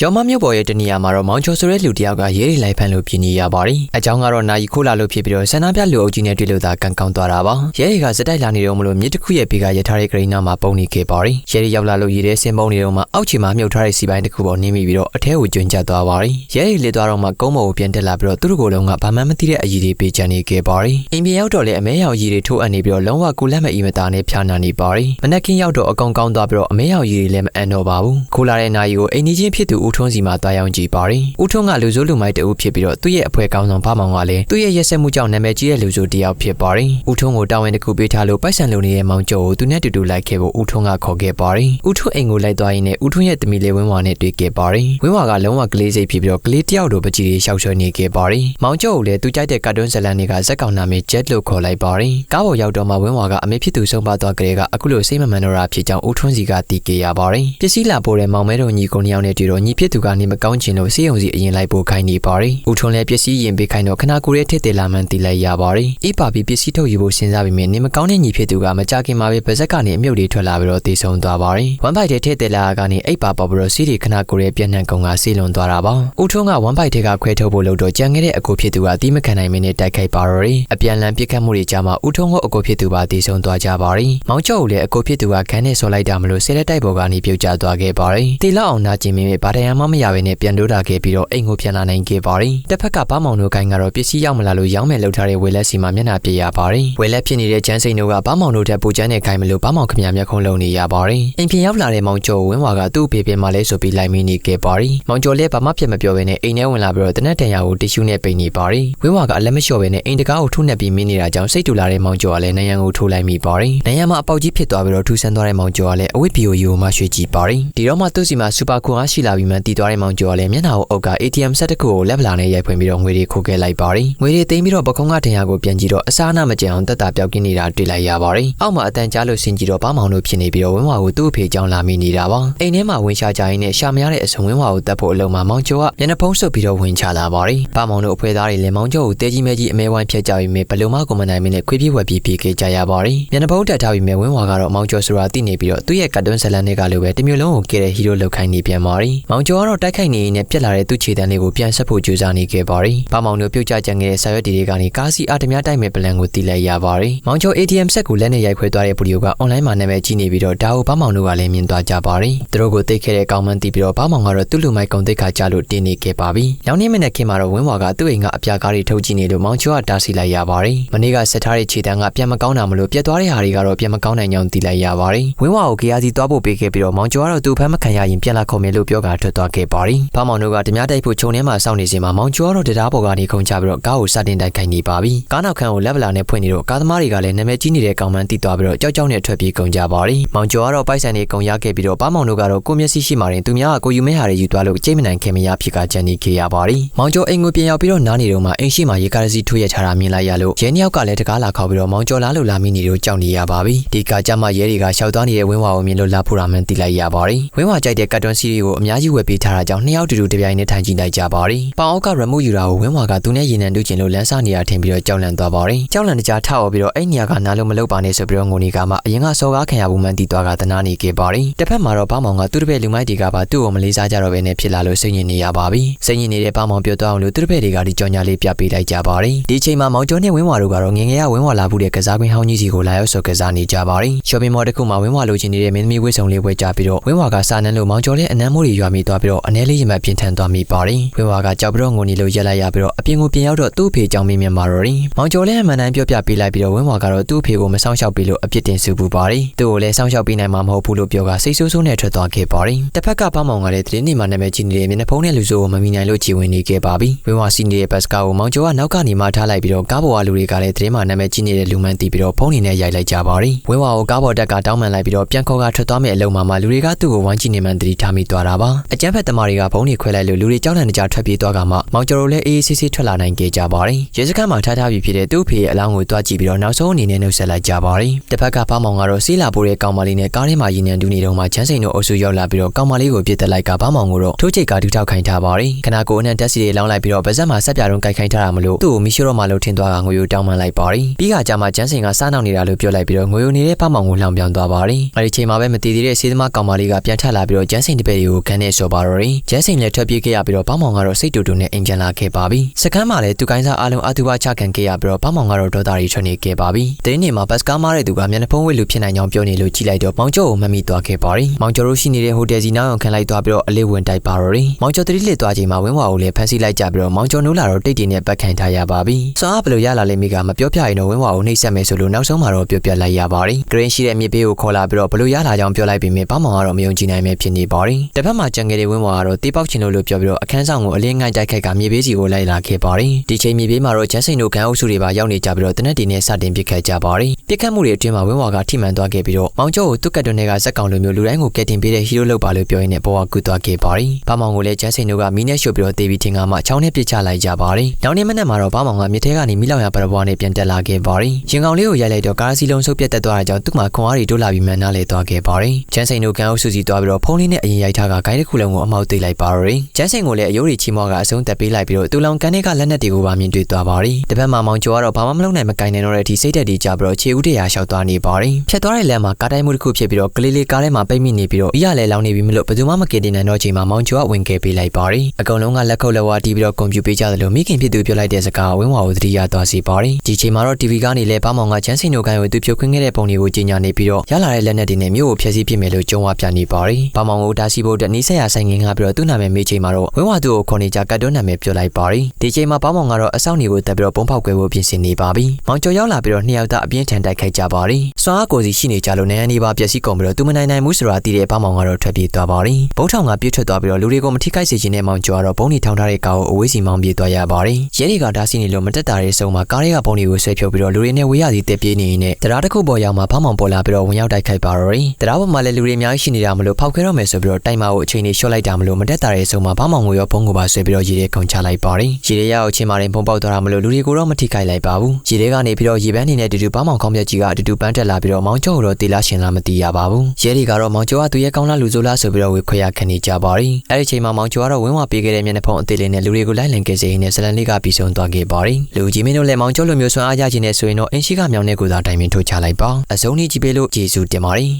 ရောမမြို့ပေါ်ရဲ့တနေရာမှာတော့မောင်ကျော်ဆိုတဲ့လူတစ်ယောက်ကရဲရီလိုက်ဖန်လို့ပြင်နေရပါတယ်။အကြောင်းကတော့နာယီခိုးလာလို့ဖြစ်ပြီးတော့ဆန္ဒပြလူအုပ်ကြီးနဲ့တွေ့လို့သာကန်ကောင်းသွားတာပါ။ရဲရီကစက်တိုက်လာနေတော့မလို့မြစ်တစ်ခုရဲ့ဘေးကရထားတဲ့ဂရိနာမှာပုံနေခဲ့ပါတယ်။ရဲရီရောက်လာလို့ရည်တဲ့ဆင်းပုံနေတော့မှအောက်ခြေမှာမြုပ်ထားတဲ့စီပိုင်းတစ်ခုပေါ်နေမိပြီးတော့အထဲကိုကျွန်းကျသွားပါတယ်။ရဲရီလေသွားတော့မှကုန်းပေါ်ကိုပြန်တက်လာပြီးတော့သူတို့ကိုယ်လုံးကဘာမှမသိတဲ့အကြီးတွေပေးချန်နေခဲ့ပါတယ်။အင်ပြန်ရောက်တော့လေအမဲရောင်ကြီးတွေထိုးအပ်နေပြီးတော့လုံးဝကိုလက်မအီမတာနဲ့ဖြာနာနေပါတယ်။မနက်ခင်းရောက်တော့အကောင်ကောင်းသွားပြီးတော့အမဲရောင်ကြီးတွေလည်းမအန်တော့ပါဘူး။ခိုးလာတဲ့နာယီကိုအိမ်ကြီးချင်းဖြစ်သူဦးထွန်းစီမှာတွားရောက်ကြည့်ပါတယ်။ဦးထွန်းကလူစိုးလူမိုက်တအုပ်ဖြစ်ပြီးတော့သူ့ရဲ့အဖွဲကောင်းဆောင်ဖမောင်ကလည်းသူ့ရဲ့ရက်စက်မှုကြောင့်နာမည်ကြီးတဲ့လူစိုးတစ်ယောက်ဖြစ်ပါတယ်။ဦးထွန်းကိုတာဝန်တစ်ခုပေးထားလို့ပိုက်ဆံလုံနေတဲ့မောင်ကျော်ကိုသူနဲ့တူတူလိုက်ခဲ့ဖို့ဦးထွန်းကခေါ်ခဲ့ပါတယ်။ဦးထွန်းအိမ်ကိုလိုက်သွားရင်းနဲ့ဦးထွန်းရဲ့တမီလေးဝင်းဝါနဲ့တွေ့ခဲ့ပါတယ်။ဝင်းဝါကလုံးဝကလေးစိတ်ဖြစ်ပြီးတော့ကလေးတစ်ယောက်လိုပကြီးတွေရှောက်ဆွဲနေခဲ့ပါတယ်။မောင်ကျော်ကိုလည်းသူကြိုက်တဲ့ကာတွန်းဇလန်တွေကဇက်ကောင်နာမည်ဂျက်လို့ခေါ်လိုက်ပါတယ်။ကားပေါ်ရောက်တော့မှဝင်းဝါကအမေဖြစ်သူဆုံးပါသွားကြတဲ့ကအခုလိုစိတ်မမှန်တော့တာဖြစ်ကြောင်းဦးထွန်းစီကသိခဲ့ရပါတယ်။ပစ္စည်းလာပို့တဲ့မောင်မဲတော်ညီကိုနှစ်ယောက်နဲ့တွေ့တော့ညီဖြစ်သူကနေမကောင်းချင်လို့စေယုံစီအရင်လိုက်ပို့ခိုင်းနေပါတယ်။ဦးထွန်းလည်းပစ္စည်းရင်ပေးခိုင်းတော့ခနာကိုရဲထစ်တယ်လာမှန်းသိလိုက်ရပါတယ်။အေးပါပြီးပစ္စည်းထုတ်ယူဖို့စဉ်းစားပြီးမြင်နေမကောင်းတဲ့ညီဖြစ်သူကမကြခင်မှာပဲပါဇက်ကနေအမြုပ်တွေထွက်လာပြီးတော့တေဆုံသွားပါတယ်။ဝမ်ပိုက်တဲ့ထစ်တယ်လာကနေအိပ်ပါပေါ်ပြီးတော့စီးရီခနာကိုရဲပြန့်နှံ့ကုံကဆေးလွန်သွားတာပါ။ဦးထွန်းကဝမ်ပိုက်တဲ့ကခွဲထုတ်ဖို့လုပ်တော့ကြံခဲ့တဲ့အကိုဖြစ်သူကတီးမခံနိုင်မင်းနဲ့တိုက်ခိုက်ပါတော့တယ်။အပြန်လန်ပြစ်ခတ်မှုတွေကြားမှာဦးထွန်းကအကိုဖြစ်သူပါတေဆုံသွားကြပါတယ်။မောင်ကျော်ကိုလည်းအကိုဖြစ်သူကခန်းနဲ့ဆော်လိုက်တာမလို့ဆဲလက်တိုက်ပေါ်ကနေပြုတ်ကျသွားခဲ့ပါတယ်။တေလောက်အောင်နာကျင်မင်းပဲဗာတရံမမရဘဲနဲ့ပြန်လို့တာခဲ့ပြီးတော့အိမ်ကိုပြန်လာနိုင်ခဲ့ပါတယ်။တစ်ဖက်ကဘာမောင်တို့ကိုင်းကတော့ပစ္စည်းရောက်မလာလို့ရောင်းမယ်လှုပ်ထားတဲ့ဝေလက်စီမှာမျက်နှာပြေရပါတယ်။ဝေလက်ဖြစ်နေတဲ့ကျန်းစိန်တို့ကဘာမောင်တို့တက်ပူကျန်းတဲ့ခိုင်းမလို့ဘာမောင်ခမရမျက်ခုံးလုံးနေရပါတယ်။အိမ်ပြန်ရောက်လာတဲ့မောင်ကျော်ဝင်းဝါကသူ့ဖေဖေမှလဲဆိုပြီးလိုက်မင်းနေခဲ့ပါတယ်။မောင်ကျော်လည်းဘာမှဖြစ်မပြောဘဲနဲ့အိမ်ထဲဝင်လာပြီးတော့တနက်တန်ရာကိုတ िश ူးနဲ့ပိန်နေပါတယ်။ဝင်းဝါကအလက်မလျှော့ဘဲနဲ့အိမ်တကားကိုထုနှက်ပြီးမင်းနေတာကြောင့်စိတ်တူလာတဲ့မောင်ကျော်ကလည်းနယံကိုထိုးလိုက်မိပါတယ်။နယံမှာအပေါက်ကြီးဖြစ်သွားပြီးတော့ထူဆန်းသွားတဲ့မောင်ကျော်ကလည်းအဝိပီယိုယိုမှရွှေ့ကြည့်ပါတယ်။ဒီတော့မှသူ့စီမှာစူပါခွန်အားရှိလာပြီးမှတည်သွားတဲ့မောင်ကျော်ကလည်းမျက်နှာကိုအုပ်က ATM ဆက်တစ်ခုကိုလက်ဗလာနဲ့ရိုက်ဖွင့်ပြီးတော့ငွေတွေခိုးခဲ့လိုက်ပါတယ်။ငွေတွေသိမ်းပြီးတော့ပကုံးကတန်ရာကိုပြန်ကြည့်တော့အစားအနာမကျန်အောင်တက်တာပြောက်ကင်းနေတာတွေ့လိုက်ရပါတယ်။အောက်မှာအတန်ကြားလို့ဆင်ကြည့်တော့ဘာမောင်တို့ဖြစ်နေပြီးတော့ဝင်းဝါကိုသူ့အဖေကြောင့်လာမိနေတာပါ။အိမ်ထဲမှာဝင်ရှာကြရင်းနဲ့ရှာမရတဲ့အစုံဝင်းဝါကိုတက်ဖို့အလုံးမှာမောင်ကျော်ကမျက်နှာဖုံးဆုပ်ပြီးတော့ဝင်ချလာပါတယ်။ဘာမောင်တို့အဖွဲသားတွေလည်းမောင်ကျော်ကိုတဲကြီးမဲကြီးအမဲဝိုင်းဖြတ်ကြပြီးမြဘလုံမကွန်မန်နိုင်မင်းနဲ့ခွေးပြေးဝက်ပြီးပြေးခဲ့ကြရပါတယ်။မျက်နှာဖုံးတက်ထားပြီးမြဝင်းဝါကတော့မောင်ကျော်ဆိုတာသိနေပြီးတော့သူ့ရဲ့ကတ်တွန်းဇလန်တွေကလိုပဲတမျိုးလုံးကိုကဲတဲ့ဟီရိုလောက်ခိုင်းနေပြန်ပါတယ်။မောင်ကျော်ကတော့တိုက်ခိုက်နေရင်းနဲ့ပြက်လာတဲ့သူ့ခြေတန်းလေးကိုပြန်ဆက်ဖို့ကြိုးစားနေခဲ့ပါတယ်။ဘာမောင်တို့ပြုတ်ကျကြံခဲ့တဲ့ဆာရွက်တီတွေကနေကားစီအားတများတိုက်မဲ့ပလန်ကိုတီးလိုက်ရပါတယ်။မောင်ကျော် ATM ဆက်ကိုလက်နဲ့ရိုက်ခွဲသွားတဲ့ဗီဒီယိုကအွန်လိုင်းမှာနာမည်ကြီးနေပြီးတော့ဒါကိုဘာမောင်တို့ကလည်းမြင်သွားကြပါတယ်။သူတို့ကိုသိခဲ့တဲ့ကောင်းမှန်းတီးပြီးတော့ဘာမောင်ကတော့သူ့လူမိုက်ကုံသိက္ခာကြလို့တင်းနေခဲ့ပါပြီ။နောက်နေ့မနေ့ခင်မှာတော့ဝင်းဝါကသူ့အိမ်ကအပြာကားတွေထုတ်ကြည့်နေလို့မောင်ကျော်ကတားဆီးလိုက်ရပါတယ်။မနေ့ကဆက်ထားတဲ့ခြေတန်းကပြန်မကောင်းတာမလို့ပြတ်သွားတဲ့ဟာတွေကတော့ပြန်မကောင်းနိုင်ကြောင်းသိလိုက်ရပါတယ်။ဝင်းဝါကိုကေယာစီသွားဖို့ပေးခဲ့ပြီးတော့မောင်ကျော်ကတော့သူ့ဖမ်းမခံရရင်ပြန်လာခေါ်မယ်လို့ပြောကထွက်သွားခဲ့ပါတယ်။ဘာမောင်တို့ကဓမြတိုက်ဖို့ခြုံထဲမှာစောင့်နေစဉ်မှာမောင်ကျော်ကတော့တရားပေါ်ကနေခုန်ချပြီးတော့ကားကိုစတင်တိုက်ခိုက်နေပါပြီ။ကားနောက်ခန်းကိုလက်ဗလာနဲ့ဖွင့်နေတော့ကားသမားတွေကလည်းနာမည်ကြီးနေတဲ့ကောင်မန်းတီးသွားပြီးတော့ကြောက်ကြောက်နဲ့ထွက်ပြေးကုန်ကြပါတယ်။မောင်ကျော်ကတော့ပိုက်ဆံတွေကုန်ရခဲ့ပြီးတော့ဘာမောင်တို့ကတော့ကိုမျက်စိရှိမှရင်သူများကကိုယူမဲဟာတွေယူသွားလို့ကြိတ်မနိုင်ခင်မရဖြစ်ကကြံနေခဲ့ရပါတယ်။မောင်ကျော်အိမ်ကိုပြန်ရောက်ပြီးတော့နားနေတော့မှအိမ်ရှိမှရေကားစီထိုးရချတာမြင်လိုက်ရလို့ရဲနှစ်ယောက်ကလည်းတကားလာခေါက်ပြီးတော့မောင်ကျော်လားလို့လာမိနေတော့ကြောက်နေရပါပြီ။ဒီကကြမှာရဲတွေကရှောက်သွားနေတဲ့ဝင်းဝါကိုမြင်လို့လာဖို့ရာမှန်းသိလိုက်ရပါတယ်။ဝင်းဝါကြိုက်တဲ့ကတ်တွန်းစီးရီကိုအများကြီးဝယ်ပေးထားတာကြောင့်နှစ်ယောက်တူတူတပြိုင်နက်ထိုင်ကြည့်လိုက်ကြပါတယ်။ပေါင်အောက်ကရမို့ယူတာကိုဝင်းဝါကသူနဲ့ရင်နံတူးကျင်လို့လမ်းစားနေရထင်ပြီးတော့ကြောက်လန့်သွားပါတယ်။ကြောက်လန့်တကြားထအော်ပြီးတော့အဲ့နေရာကနားလို့မလုပ်ပါနဲ့ဆိုပြီးတော့ငိုနေကမှအရင်ကစော်ကားခံရဘူးမှန်းသိသွားကတနာနေခဲ့ပါတယ်။တစ်ဖက်မှာတော့ဘာမောင်ကသူ့တပည့်လူမိုက်တွေကပါသူ့ကိုမလေးစားကြတော့ဘဲနဲ့ဖြစ်လာလို့စိတ်ညစ်နေရပါပြီ။စိတ်ညစ်နေတဲ့ဘာမောင်ပြောသွားအောင်လို့သူ့တပည့်တွေကဒီကြောင်ညာလေးပြပေးလိုက်ကြပါတယ်။ဒီချိန်မှာမောင်ကျော်နဲ့ဝင်းဝါတို့ကတော့ငငယ်ရဝင်းဝါလာဘူးတဲ့ကစားကွင်းဟောင်းကြီးစီကိုလာရောက်ဆိုကစားနေကြပါတယ်။ရှော့ပင်းမော်တစ်ခုမှာဝင်းဝါလိုချင်နေတဲ့မင်းသမီးဝိဆုံလေးပွဲကြပြီးတော့ဝင်းဝါကစာနန်းလို့မောင်ကျော်နဲ့အနမ်းမိုးတွေရွာမိသွားပြီးတော့အ ਨੇ လေးရင်မပြင်းထန်သွားမိပါတယ်။ဝင်းဝါကကြောက်ပြီးတော့ငိုနေလို့ရက်လိုက်ရပြီးတော့အပြင်ကိုပြင်ရောက်တော့သူ့ဖေကြောင့်မင်းမြင်မာတော့တယ်။မောင်ကျော်လည်းအမှန်တမ်းပြောပြပေးလိုက်ပြီးတော့ဝင်းဝါကတော့သူ့ဖေကိုမဆောင်ရှောက်ပေးလို့အပြစ်တင်ဆူပူပါတယ်။သူ့ကိုလည်းဆောင်ရှောက်ပေးနိုင်မှာမဟုတ်ဘူးလို့ပြောကစိတ်ဆိုးဆိုးနဲ့ထွက်သွားခဲ့ပါတယ်။တစ်ဖက်ကဘာမောင်ကလည်းသတင်းနေမှာနာမည်ကြီးနေတဲ့မျက်နှာဖုံးနဲ့လူစိုးကိုမမီနိုင်လို့ကြည်ဝင်နေခဲ့ပါပြီ။ဝင်းဝါစီနေတဲ့ဘတ်စကားကိုမောင်ကျော်ကနောက်ကနေမှထားလိုက်ပြီးတော့ကားပေါ်ကလူတွေကလည်းသတင်းမှာနာမည်ကြီးနေတဲ့လူမှန်းသိပြီးတော့ဖုန်းနေနဲ့ရိုက်လိုက်ကြပါတယ်။ဝင်းဝါကိုကားပေါ်တက်ကတောင်းပန်လိုက်ပြီးတော့ပြန်ခေါ်ကထွက်သွားမယ့်အလုံးမှာမှလူတွေကသူ့ကိုဝိုင်းကြည့်နေမှန်းသတိထားမိသွားတာပါ။အကြမ်းဖက်သမားတွေကဘုံတွေခွဲလိုက်လို့လူတွေကြောက်လန့်နေကြထွက်ပြေးသွားကမှမောင်ကျော်တို့လည်းအေးအေးဆေးဆေးထွက်လာနိုင်ခဲ့ကြပါတယ်။ရဲစခန်းမှာထားထားပြီးဖြစ်တဲ့သူ့ဖေရဲ့အလောင်းကိုတွားကြည့်ပြီးတော့နောက်ဆုံးအနေနဲ့နှုတ်ဆက်လိုက်ကြပါတယ်။တစ်ဖက်ကဖောင်းမောင်ကတော့စီးလာပိုးတဲ့ကောင်မလေးနဲ့ကားထဲမှာရင်းနှံတူနေတော့မှချမ်းစိန်တို့အုပ်စုရောက်လာပြီးတော့ကောင်မလေးကိုပြစ်တက်လိုက်ကဖောင်းမောင်ကိုတော့ထိုးချိတ်ကဒူထောက်ခိုင်းထားပါတယ်။ခနာကိုအနက်တက်စီတွေလောင်းလိုက်ပြီးတော့ဗဇက်မှာဆက်ပြတုံးကြိုက်ခိုင်းထားတာမလို့သူ့ကိုမီရှိုတော့မှလို့ထင်သွားကငွေကိုတောင်းပန်လိုက်ပါတယ်။ပြီးကကြမှာချမ်းစိန်ကစားနောက်နေတာလို့ပြောလိုက်ပြီးတော့ငွေကိုနေတဲ့ဖောင်းမောင်ကိုလှောင်ပြောင်းသွားပါတယ်။အဲဒီချိန်မှာပဲမတည်သေးတဲ့စေးသမားကောင်မလေးကပြန်ထလာပြီးတော့ချမ်းစိန်တပည့်တွေကိုခန်းထဲရှောဆိုပါတော့တယ်ကျန်းစိန်လည်းထွက်ပြေးခဲ့ရပြီးတော့ဘောင်းမောင်ကတော့စိတ်တူတူနဲ့အင်ဂျင်လာခဲ့ပါပြီစကမ်းမှာလည်းသူကိုင်းစားအားလုံးအတူပါချခံခဲ့ရပြီးတော့ဘောင်းမောင်ကတော့ဒေါသတွေထွက်နေခဲ့ပါပြီတင်းနေမှာဘတ်စကားမားတဲ့သူကမျက်နှာဖုံးဝဲလူဖြစ်နိုင်ကြောင်းပြောနေလို့ကြည့်လိုက်တော့မောင်ကျော်ကိုမှတ်မိသွားခဲ့ပါတယ်မောင်ကျော်တို့ရှိနေတဲ့ဟိုတယ်စီနောက်အောင်ခံလိုက်သွားပြီးတော့အလေးဝင်တိုက်ပါတော့တယ်မောင်ကျော်တတိလစ်သွားချိန်မှာဝင်းဝါကိုလည်းဖမ်းဆီးလိုက်ကြပြီးတော့မောင်ကျော်နိုးလာတော့တိတ်တိနဲ့ပတ်ခံထားရပါပြီစွာဘယ်လိုရလာလဲမိကမပြောပြရင်တော့ဝင်းဝါကိုနှိပ်စက်မယ်ဆိုလို့နောက်ဆုံးမှာတော့ပြောပြလိုက်ရပါတယ်ဂရင်းရှိတဲ့မြေပေးကိုခေါ်လာပြီးတော့ဘယ်လိုရလာကြောင်းပြောလိုက်ပြီးမြင်ဘောင်းမောင်ကတော့မယုံကြည်နိုင်ပဲဖြစ်နေပါတယ်တစ်ဖက်မှာကြံငယ်တဲ့ဝင်းဝါကတော့တေးပေါက်ချင်လို့လို့ပြောပြီးတော့အခန်းဆောင်ကိုအလင်းငိုင်းတိုက်ခိုက်ကမြေပေးစီကိုလိုက်လာခဲ့ပါတယ်ဒီချိန်မြေပေးမှာတော့ကျန်းစိန်တို့ကန်အုပ်စုတွေပါရောက်နေကြပြီးတော့တနက်တီနဲ့စတင်ပစ်ခတ်ကြပါတယ်ပစ်ခတ်မှုတွေအတွင်းမှာဝင်းဝါကထိမှန်သွားခဲ့ပြီးတော့မောင်ကျော်ကိုတုတ်ကတ်တွင်တွေကဇက်ကောင်လိုမျိုးလူတိုင်းကိုကယ်တင်ပေးတဲ့ဟီးရိုးလောက်ပါလို့ပြောရင်းနဲ့ပေါ်ဝကူသွားခဲ့ပါတယ်ဘာမောင်ကိုလည်းကျန်းစိန်တို့ကမီးနဲ့ရှို့ပြီးတော့တေးပြီးထင်ကမှချောင်းနဲ့ပစ်ချလိုက်ကြပါတယ်နောက်နေ့မနက်မှာတော့ဘာမောင်ကမြစ်ထဲကနေမီးလောင်ရပရပွားနဲ့ပြန်တက်လာခဲ့ပါတယ်ရင်ကောင်လေးကိုရိုက်လိုက်တော့ကားစီလုံးဆုပ်ပြတ်တက်သွားတဲ့ကြောင့်သူ့မှာခွန်အားတွေတိုးလာပြီးမှန်နာလေသွားခဲ့ပါတယ်ကျန်းစိန်တို့ကန်အုပ်စုစီသွားပြီးတော့ဖုန်းလေးနဲ့အရင်ရိုက်ထားကဂိုင်းတစ်ခုလုံးကိုအမောက်သိလိုက်ပါတော့ကျန်းစိန်ကိုလည်းအယိုးတွေချီမောကအဆုံးတက်ပေးလိုက်ပြီးတော့တူလောင်ကန်တွေကလက်နက်တွေကိုပါမြင်တွေ့သွားပါတယ်တပတ်မှာမောင်ကျော်ကတော့ဘာမှမလုပ်နိုင်မကင်နိုင်တော့တဲ့အထိစိတ်တက်တီကြပြီးတော့ခြေဦးတရာလျှောက်သွားနေပါတယ်ဖြတ်သွားတဲ့လမ်းမှာကားတိုင်းမှုတစ်ခုဖြစ်ပြီးတော့ကလေးလေးကားထဲမှာပိတ်မိနေပြီးတော့အရလည်းလောင်နေပြီမလို့ဘယ်သူမှမကင်တင်နိုင်တော့ချိန်မှာမောင်ကျော်ကဝင်ခဲ့ပေးလိုက်ပါတယ်အကုန်လုံးကလက်ခုပ်လက်ဝါးတီးပြီးတော့ကွန်ပျူပေးကြတယ်လို့မိခင်ဖြစ်သူပြောလိုက်တဲ့စကားဝင်းဝါကိုသတိရသွားစေပါတယ်ဒီချိန်မှာတော့ TV ကနေလည်းဘာမောင်ကချမ်းစင်တို့ကိုင်းကိုသူဖြုတ်ခွင်းခဲ့တဲ့ပုံတွေကိုကြီးညာနေပြီးတော့ရလာတဲ့လက်နက်တွေနဲ့မြို့ကိုဖျက်ဆီးပစ်မယ်လို့ကြုံဝါပြနေပါတယ်ဘာမောင်ကိုတားဆီးဖို့အတွက်နီးစက်ရဆိုင်ငင်ကပြီးတော့သူ့နာမည်မေးချိန်မှာတော့ဝင်းဝါသူ့ကိုခေါ်နေကြကတ်တွန်းနာမည်ပြောလိုက်ပါတယ်ဒီချိန်မှာဘာမောင်ကတော့အဆောက်နေကိုတက်ပြီးတော့ပုံဖောက်ကွဲဖို့ပြင်ဆင်နေပါပြီမောင်ကျော်ရောက်လာပြီးတော့နှစ်ယောက်သားအပြင်းထန်တိုက်ခိုက်ကြပါတယ်စွမ်းအားကိုစီရှိနေကြလို့နေရနေပါပျက်စီးကုန်ပြီးတော့သူမနိုင်နိုင်မှုဆိုတာသိတဲ့ဘာမောင်ကတော့ထွက်ပြေးသွားပါတယ်ဘုံထောင်ကပြည့်ထွက်သွားပြီးတော့လူတွေကိုမထိခိုက်စေချင်တဲ့မောင်ကျော်ကတော့ဘုံနေထောင်ထားတဲ့ကားကိုအဝေးစီမောင်းပြေးသွားရပါတယ်ရဲတွေကတားဆီးနေလို့မတက်တာတဲ့ဆုံမှာကားတွေကဘုံတွေကိုဆွဲဖြုတ်ပြီးတော့လူတွေနဲ့ဝေးရစီတက်ပြေးနေနေနဲ့တရားတစ်ခုပေါ်ရောက်မှာဘာမောင်ပေါ်လာပြီးတော့ဝင်ရောက်တိုက်ခိုက်ပါတော့တယ်တရားပေါ်မှာလည်းလူတွေအများကြီးရှိနေတာမလို့ဖောက်ခွဲတော့မယ်ဆိုပြီးတော့တိုင်မာကိုအချိန်လေးလျှော့လိုက်တာမလို့မတက်တာတဲ့ဆုံမှာဘာမောင်ကိုရောဘုံကိုပါဆွဲပြီးတော့ရေထဲကုန်ချလိုက်ပါတယ်ရေထဲရောက်ချင်းမာရင်ဘုံပေါက်သွားတာမလို့လူတွေကိုတော့မထိခိုက်လိုက်ပါဘူးရေထဲကနေပြီးတော့ရေပန်းနေနဲ့တူတူဘာမောင်ကောင်းမြတ်ကြီးကအတူတူပန်းတက်လာပြီးတော့မောင်ကျော်ကိုတော့တေလာရှင်လာမသိရပါဘူးရဲတွေကတော့မောင်ကျော်ကသူရဲ့ကောင်းလားလူဆိုလားဆိုပြီးတော့ဝေခွဲရခနေကြပါတယ်အဲ့ဒီချိန်မှာမောင်ကျော်ကတော့ဝင်းဝပေးခဲ့တဲ့မျက်နှာဖုံးအသေးလေးနဲ့လူတွေကိုလိုက်လံကယ်ဆယ်ရင်းနဲ့ဇလန်လေးကပြီးဆုံးသွားခဲ့ပါတယ်လူကြီးမင်းတို့လည်းမောင်ကျော်လိုမျိုးဆွမ်းအားရခြင်းနဲ့ဆိုရင်တော့အင်းရှိကမြောင်တဲ့ကိုသာတိုင်ပင်ထုတ်ချလိုက်ပါအစုံကြီးကြည့်ပေးလို့ကျေးဇူးတင်ပါတယ်